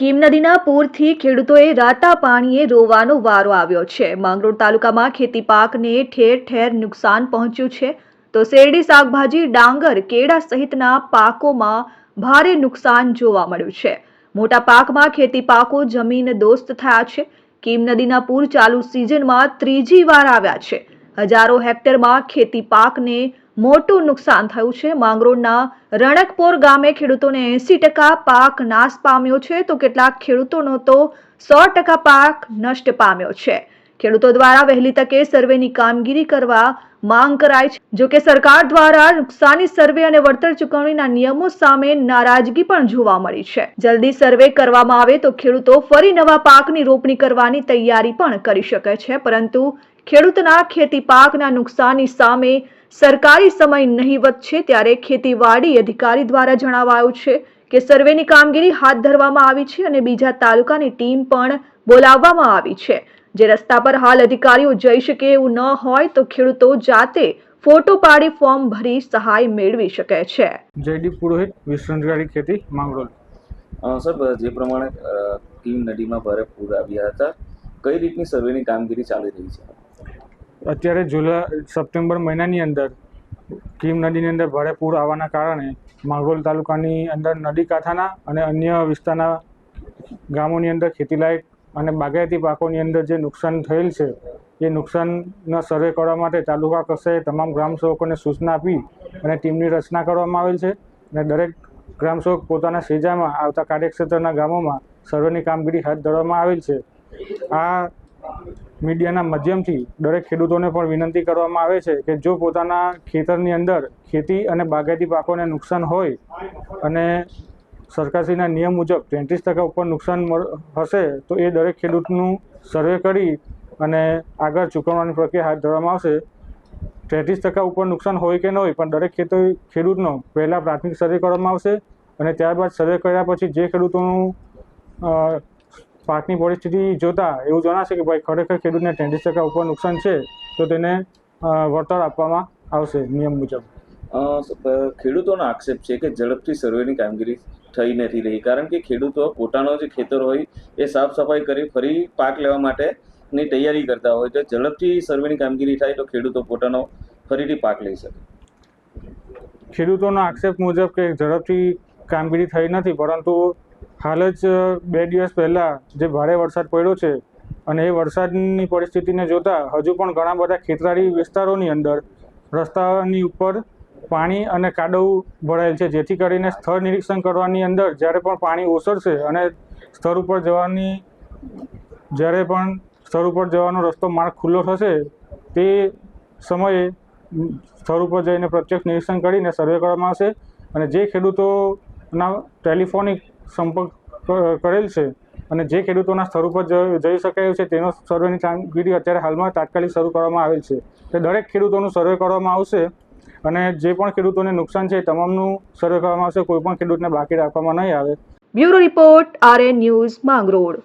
કીમ નદીના પૂરથી ખેડૂતોએ રાતા પાણીએ રોવાનો વારો આવ્યો છે. માંગરોળ તાલુકામાં ખેતી પાકને ઠેર ઠેર નુકસાન પહોંચ્યું છે. તો શેરડી શાકભાજી, ડાંગર, કેળા સહિતના પાકોમાં ભારે નુકસાન જોવા મળ્યું છે. મોટા પાકમાં ખેતી પાકો જમીન દોસ્ત થયા છે. કીમ નદીના પૂર ચાલુ સિઝનમાં ત્રીજી વાર આવ્યા છે. હજારો હેક્ટરમાં ખેતી પાકને મોટું નુકસાન થયું છે. માંગરોળના રણકપોર ગામે ખેડૂતોને એંસી ટકા પાક નાશ પામ્યો છે. તો કેટલાક ખેડૂતોનો તો સો ટકા પાક નષ્ટ પામ્યો છે. ખેડૂતો દ્વારા વહેલી તકે સર્વેની કામગીરી કરવા માંગ કરાય છે. જો કે સરકાર દ્વારા નુકસાની સર્વે અને વળતર ચૂકવણીના નિયમો સામે નારાજગી પણ જોવા મળી છે. જલ્દી સર્વે કરવામાં આવે તો ખેડૂતો ફરી નવા પાકની રોપણી કરવાની તૈયારી પણ કરી શકે છે. પરંતુ ખેડૂતના ખેતી પાકના નુકસાની સામે સરકારી સમય નહીવત છે ત્યારે ખેતીવાડી અધિકારી દ્વારા જણાવાયું છે કે સર્વેની કામગીરી હાથ ધરવામાં આવી છે અને બીજા તાલુકાની ટીમ પણ બોલાવવામાં આવી છે. જે રસ્તા પર હાલ અધિકારીઓ જઈ શકે એવું ન હોય તો ખેડૂતો જાતે ફોટો પાડી ફોર્મ ભરી સહાય મેળવી શકે છે. જયદીપ પુરોહિત વિશ્વંજગારી ખેતી માંગરોલ સર જે પ્રમાણે કીમ નદીમાં ભારે પૂર આવ્યા હતા. કઈ રીતની સર્વેની કામગીરી ચાલી રહી છે? અત્યારે જુલાઈ સપ્ટેમ્બર મહિનાની અંદર કીમ નદીની અંદર ભારે પૂર આવવાના કારણે માંગોલ તાલુકાની અંદર નદી કાંઠાના અને અન્ય વિસ્તારના ગામોની અંદર ખેતીલાયક અને બાગાયતી પાકોની અંદર જે નુકસાન થયેલ છે, એ નુકસાનના સર્વે કરવા માટે તાલુકા કક્ષાએ તમામ ગ્રામસેવકોને સૂચના આપી અને ટીમની રચના કરવામાં આવેલ છે અને દરેક ગ્રામસેવક પોતાના સેજામાં આવતા કાર્યક્ષેત્રના ગામોમાં સર્વેની કામગીરી હાથ ધરવામાં આવેલ છે. આ મીડિયાના માધ્યમથી દરેક ખેડૂતોને પણ વિનંતી કરવામાં આવે છે કે જો પોતાના ખેતરની અંદર ખેતી અને બાગાયતી પાકોને નુકસાન હોય અને સરકારશ્રીના નિયમ મુજબ તેત્રીસ ટકા ઉપર નુકસાન હશે, તો એ દરેક ખેડૂતનું સર્વે કરી અને આગળ ચૂકવવાની પ્રક્રિયા હાથ ધરવામાં આવશે. તેત્રીસ ટકા ઉપર નુકસાન હોય કે ન હોય, પણ દરેક ખેતો, ખેડૂતનો પહેલાં પ્રાથમિક સર્વે કરવામાં આવશે અને ત્યારબાદ સર્વે કર્યા પછી જે ખેડૂતોનું પાકની પરિસ્થિતિ જોતા એવું જણાશે કે ભાઈ ખરેખર ખેડૂતને ટેન્ડી ટકા ઉપર નુકસાન છે તો તેને વળતર આપવામાં આવશે નિયમ મુજબ. ખેડૂતોનો આક્ષેપ છે કે ઝડપથી સર્વેની કામગીરી થઈ નથી રહી કારણ કે ખેડૂતો પોતાનો જે ખેતર હોય એ સાફ સફાઈ કરી ફરી પાક લેવા માટેની તૈયારી કરતા હોય તો ઝડપથી સર્વેની કામગીરી થાય તો ખેડૂતો પોતાનો ફરીથી પાક લઈ શકે. ખેડૂતોનો આક્ષેપ મુજબ કે ઝડપથી કામગીરી થઈ નથી પરંતુ હાલ જ બે દિવસ પહેલાં જે ભારે વરસાદ પડ્યો છે અને એ વરસાદની પરિસ્થિતિને જોતા હજુ પણ ઘણા બધા ખેતરાળી વિસ્તારોની અંદર રસ્તાની ઉપર પાણી અને કાદવ ભરાયેલ છે, જેથી કરીને સ્થળ નિરીક્ષણ કરવાની અંદર જ્યારે પણ પાણી ઓસરશે અને સ્થળ ઉપર જવાની, જ્યારે પણ સ્થળ ઉપર જવાનો રસ્તો માર્ગ ખુલ્લો થશે, તે સમયે સ્થળ ઉપર જઈને પ્રત્યક્ષ નિરીક્ષણ કરીને સર્વે કરવામાં આવશે અને જે ખેડૂતોના ટેલિફોનિક સંપર્ક કરેલ છે અને જે ખેડૂતોના સ્થળ ઉપર જઈ શકાયું છે તેનો સર્વેની કામગીરી અત્યારે હાલમાં તાત્કાલિક શરૂ કરવામાં આવેલ છે. તે દરેક ખેડૂતોનું સર્વે કરવામાં આવશે અને જે પણ ખેડૂતોને નુકસાન છે તમામનું સર્વે કરવામાં આવશે. કોઈ પણ ખેડૂતને બાકી રાખવામાં નહીં આવે. Bureau report RN news Mangrol.